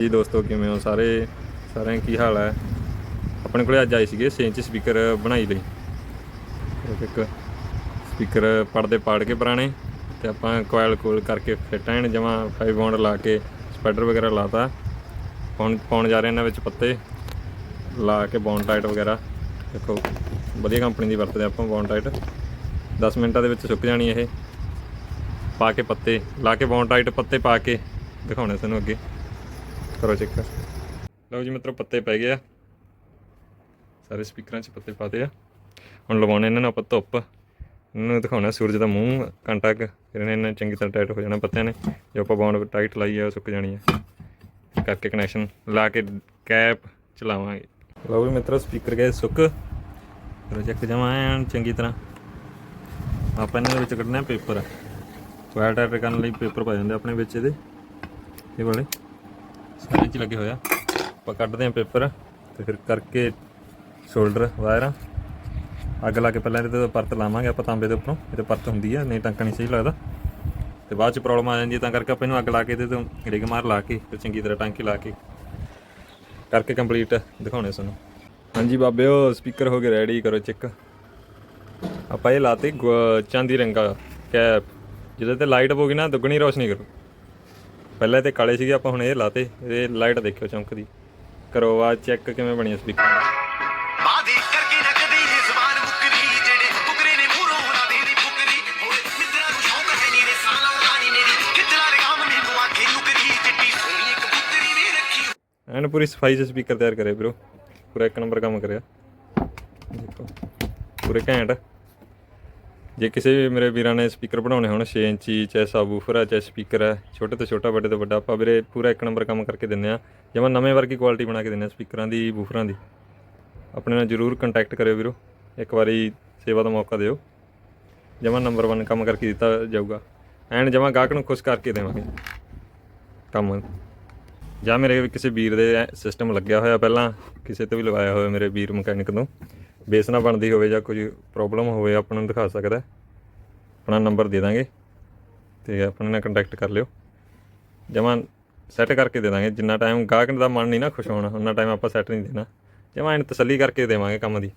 ਜੀ ਦੋਸਤੋ, ਕਿਵੇਂ ਹੋ ਸਾਰੇ? ਸਾਰਿਆਂ ਕੀ ਹਾਲ ਹੈ? ਆਪਣੇ ਕੋਲੇ ਅੱਜ ਆਏ ਸੀਗੇ 6 ਇੰਚ ਸਪੀਕਰ ਬਣਾਈ ਲਈ। ਇੱਕ ਸਪੀਕਰ ਪੜਦੇ ਪਾੜ ਕੇ ਪੁਰਾਣੇ ਤੇ ਆਪਾਂ ਕੋਇਲ ਕੋਲ ਕਰਕੇ ਫਿੱਟ ਐਨ ਜਮਾ 5 ਬੌਂਡ ਲਾ ਕੇ ਸਪਾਈਡਰ ਵਗੈਰਾ ਲਾਤਾ ਹੁਣ ਪਾਉਣ ਜਾ ਰਹੇ ਇਹਨਾਂ ਵਿੱਚ ਪੱਤੇ। ਲਾ ਕੇ ਬੌਂਡ ਟਾਈਟ ਵਗੈਰਾ। ਦੇਖੋ, ਵਧੀਆ ਕੰਪਨੀ ਦੀ ਵਰਤਦੇ ਆਪਾਂ ਬੌਂਡ ਟਾਈਟ 10 ਮਿੰਟਾਂ ਦੇ ਵਿੱਚ ਸੁੱਕ ਜਾਣੀ ਇਹ। ਪਾ ਕੇ ਪੱਤੇ, ਲਾ ਕੇ ਬੌਂਡ ਟਾਈਟ ਪੱਤੇ ਪਾ ਕੇ ਦਿਖਾਉਣੇ ਤੁਹਾਨੂੰ ਅੱਗੇ। ਕਰੋ ਚੈੱਕ ਲਓ ਜੀ ਮਿੱਤਰੋ, ਪੱਤੇ ਪੈ ਗਏ ਆ। ਸਾਰੇ ਸਪੀਕਰਾਂ 'ਚ ਪੱਤੇ ਪਾਤੇ ਆ। ਹੁਣ ਲਵਾਉਣੇ ਇਹਨਾਂ ਨੂੰ ਆਪਾਂ ਧੁੱਪ। ਇਹਨਾਂ ਨੂੰ ਦਿਖਾਉਣਾ ਸੂਰਜ ਦਾ ਮੂੰਹ ਕੰਟਾ ਕੁ। ਫਿਰ ਇਹਨਾਂ ਨੇ ਚੰਗੀ ਤਰ੍ਹਾਂ ਟਾਈਟ ਹੋ ਜਾਣਾ ਪੱਤਿਆਂ ਨੇ। ਜੋ ਆਪਾਂ ਬਾਉਂਡ ਟਾਈਟ ਲਾਈ ਆ ਸੁੱਕ ਜਾਣੀ ਆ। ਕਰਕੇ ਕਨੈਕਸ਼ਨ ਲਾ ਕੇ ਕੈਪ ਚਲਾਵਾਂਗੇ। ਲਓ ਵੀ ਮਿੱਤਰੋ, ਸਪੀਕਰ ਗਏ ਸੁੱਕ। ਕਰੋ ਚੈੱਕ ਜਮਾ ਐਨ ਚੰਗੀ ਤਰ੍ਹਾਂ। ਆਪਾਂ ਇਹਨਾਂ ਦੇ ਵਿੱਚ ਕੱਢਣਾ ਪੇਪਰ। ਵਾਇਰ ਟਾਈਟ ਕਰਨ ਲਈ ਪੇਪਰ ਪਾ ਜਾਂਦੇ ਆਪਣੇ ਵਿੱਚ ਇਹਦੇ। ਇਹ ਵਾਲੇ। ਸਾਰੇ ਚ ਲੱਗੇ ਹੋਇਆ ਆਪਾਂ ਕੱਢਦੇ ਹਾਂ ਪੇਪਰ ਤੇ ਫਿਰ ਕਰਕੇ ਸ਼ੋਲਡਰ ਵਾਇਰਾਂ ਅੱਗ ਲਾ ਕੇ ਪਹਿਲਾਂ ਇਹਦੇ ਤੇ ਪਰਤ ਲਾਵਾਂਗੇ ਆਪਾਂ ਤਾਂਬੇ ਦੇ ਉੱਪਰੋਂ। ਇਹਦੇ ਪਰਤ ਹੁੰਦੀ ਆ, ਨਹੀਂ ਟੰਕਾ ਨਹੀਂ ਸਹੀ ਲੱਗਦਾ। ਤੇ ਬਾਅਦ ਚ ਪ੍ਰੋਬਲਮ ਆ ਜਾਂਦੀ ਤਾਂ ਕਰਕੇ ਆਪਾਂ ਇਹਨੂੰ ਅੱਗ ਲਾ ਕੇ ਇਹਦੇ ਤੋਂ ਰਿਗ ਮਾਰ ਲਾ ਕੇ ਫਿਰ ਚੰਗੀ ਤਰ੍ਹਾਂ ਟਾਂਕੀ ਲਾ ਕੇ ਕਰਕੇ ਕੰਪਲੀਟ ਦਿਖਾਉਣੇ ਤੁਹਾਨੂੰ। ਹਾਂਜੀ ਬਾਬਿਓ ਸਪੀਕਰ ਹੋ ਗਏ ਰੈਡੀ ਕਰੋ ਚੈੱਕ ਆਪਾਂ ਇਹ ਲਾਤੇ, ਗੁ- ਚਾਂਦੀ ਰੰਗਾ, ਕੈਪ। ਜਿਹਦੇ ਤੇ ਲਾਈਟ ਪਊਗੀ ਨਾ, ਦੁੱਗਣੀ ਰੋਸ਼ਨੀ ਕਰੂ। ਪਹਿਲਾਂ ਤੇ ਕਾਲੇ ਸੀਗੇ ਆਪਾਂ ਹੁਣ ਇਹ ਲਾਤੇ ਇਹ ਲਾਈਟ ਦੇਖਿਓ ਚਮਕਦੀ। ਕਰੋ ਆ ਚੈੱਕ ਕਿਵੇਂ ਬਣੀ ਸਪੀਕਰ ਵਾਦੇ ਕਰਕੇ ਨਾ ਕਦੇ ਇਹ ਜ਼ਬਾਨ ਮੁੱਕਰੀ ਜਿਹੜੇ ਮੁਕਰੇ ਨੇ ਮੂਰੋਂ ਉਹਨਾਂ ਦੇ ਦੀ ਫੁਕਰੀ। ਹੋਏ ਮਿੱਤਰਾਂ ਨੂੰ ਸ਼ੌਕ ਹੈ ਨੀ ਰੇ ਸਾਲਾ ਉਡਾਣੀ ਮੇਰੀ। ਕਿਤਨਾ ਰਗਾਮ ਮੈਨੂੰ ਆਖੇ ਨੁਕਰੀ ਚਿੱਟੀ ਸੋਹਣੀ ਇੱਕ ਪੁੱਤਰੀ ਵੀ ਰੱਖੀ। ਐਨ ਪੂਰੀ ਸਫ਼ਾਈ ਚ ਸਪੀਕਰ ਤਿਆਰ ਕਰੇ ਵੀਰੋ। ਪੂਰਾ ਇੱਕ ਨੰਬਰ ਕੰਮ ਕਰਿਆ। ਦੇਖੋ ਪੂਰੇ ਘੈਂਟ। ਜੇ ਕਿਸੇ ਵੀ ਮੇਰੇ ਵੀਰਾਂ ਨੇ ਸਪੀਕਰ ਬਣਾਉਣੇ ਹੋਣ 6 ਇੰਚੀ ਚਾਹੇ ਸਾਬੂਫਰ ਹੈ ਚਾਹੇ ਸਪੀਕਰ ਹੈ ਛੋਟੇ ਤੋਂ ਛੋਟਾ, ਵੱਡੇ ਤੋਂ ਵੱਡਾ, ਆਪਾਂ ਵੀਰੇ ਪੂਰਾ ਇੱਕ ਨੰਬਰ ਕੰਮ ਕਰਕੇ ਦਿੰਨੇ ਆ ਜਿਵੇਂ ਨਵੇਂ ਵਰਗੀ ਕੁਆਲਿਟੀ ਬਣਾ ਕੇ ਦਿੰਨੇ ਆ ਸਪੀਕਰਾਂ ਦੀ, ਬੂਫਰਾਂ ਦੀ। ਆਪਣੇ ਨਾਲ ਜਰੂਰ ਕੰਟੈਕਟ ਕਰਿਓ ਵੀਰੋ। ਇੱਕ ਵਾਰੀ ਸੇਵਾ ਦਾ ਮੌਕਾ ਦਿਓ। ਜਮਾਂ ਨੰਬਰ 1 ਕੰਮ ਕਰਕੇ ਦਿੱਤਾ ਜਾਊਗਾ। ਐਂਡ ਜਮਾਂ ਗਾਹਕ ਨੂੰ ਖੁਸ਼ ਕਰਕੇ ਦੇਵਾਂਗੇ। ਕੰਮ। ਜਾਂ ਮੇਰੇ ਕਿਸੇ ਵੀਰ ਦੇ ਸਿਸਟਮ ਲੱਗਿਆ ਹੋਇਆ ਪਹਿਲਾਂ, ਕਿਸੇ ਤੋਂ ਵੀ ਲਵਾਇਆ ਹੋਇਆ ਮੇਰੇ ਵੀਰ ਮਕੈਨਿਕ ਤੋਂ। ਬੇਸ ਨਾ ਬਣਦੀ ਹੋਵੇ ਜਾਂ ਕੋਈ ਪ੍ਰੋਬਲਮ ਹੋਵੇ, ਆਪਾਂ ਨੂੰ ਦਿਖਾ ਸਕਦਾ ਆਪਣਾ ਨੰਬਰ ਦੇ ਦਾਂਗੇ ਤੇ ਆਪਣੇ ਨਾਲ ਕੰਟੈਕਟ ਕਰ ਲਿਓ। ਜਮਾਂ ਸੈੱਟ ਕਰਕੇ ਦੇ ਦਾਂਗੇ। ਜਿੰਨਾ ਟਾਈਮ ਗਾਹਕ ਦਾ ਮਨ ਨਹੀਂ ਨਾ ਖੁਸ਼ ਹੋਣਾ ਉਹਨਾਂ ਟਾਈਮ ਆਪਾਂ ਸੈੱਟ ਨਹੀਂ ਦੇਣਾ। ਜਮਾਂ ਐਨ ਤਸੱਲੀ ਕਰਕੇ ਦੇਵਾਂਗੇ ਕੰਮ ਦੀ।